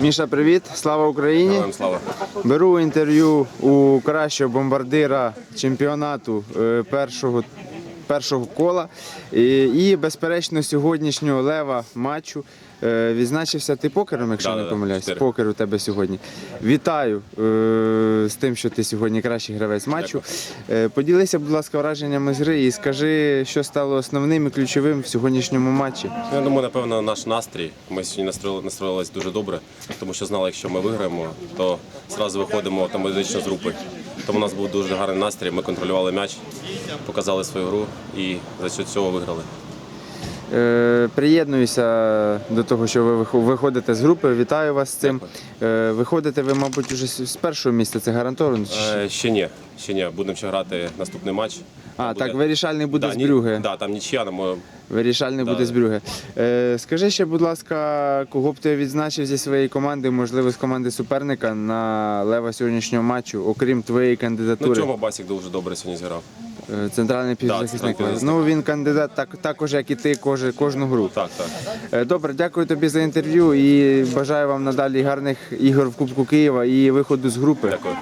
Міша, привіт! Слава Україні! Героям слава. Беру інтерв'ю у кращого бомбардира чемпіонату е, першого, першого кола. І, і, безперечно, сьогоднішнього лева матчу е, відзначився ти покером, якщо Да, не да, да, помиляюсь. чотири. Покер у тебе сьогодні. Вітаю е, з тим, що ти сьогодні кращий гравець матчу. Е, поділися, будь ласка, враженнями з гри і скажи, що стало основним і ключовим в сьогоднішньому матчі. Ну, Я думаю, напевно, наш настрій. Ми сьогодні настроїли, настроїлись дуже добре, тому що знали, якщо ми виграємо, то одразу виходимо автоматично з групи. Тому у нас був дуже гарний настрій. Ми контролювали м'яч, показали свою гру і за цього виграли. Е, Приєднуюся до того, що ви виходите з групи. Вітаю вас з цим. Е, Виходите ви, мабуть, уже з першого місця. Це гарантовано? Е, ще ні, ще ні. Будемо ще грати наступний матч. А, Буде- так, вирішальний буде да, з ні- Брюге. Да, там нічия, тому Вирішальний Да. буде з Брюге. Е, скажи ще, будь ласка, кого б ти відзначив зі своєї команди, можливо, з команди суперника на лева сьогоднішнього матчу, окрім твоєї ну кандидатури? чому Басік дуже добре сьогодні зіграв. Е, Центральний півзахисник. ну він кандидат так, також, як і ти, кож, кожну гру. Так, так. Е, Добре, дякую тобі за інтерв'ю і бажаю вам надалі гарних ігор в Кубку Києва і виходу з групи. Дякую.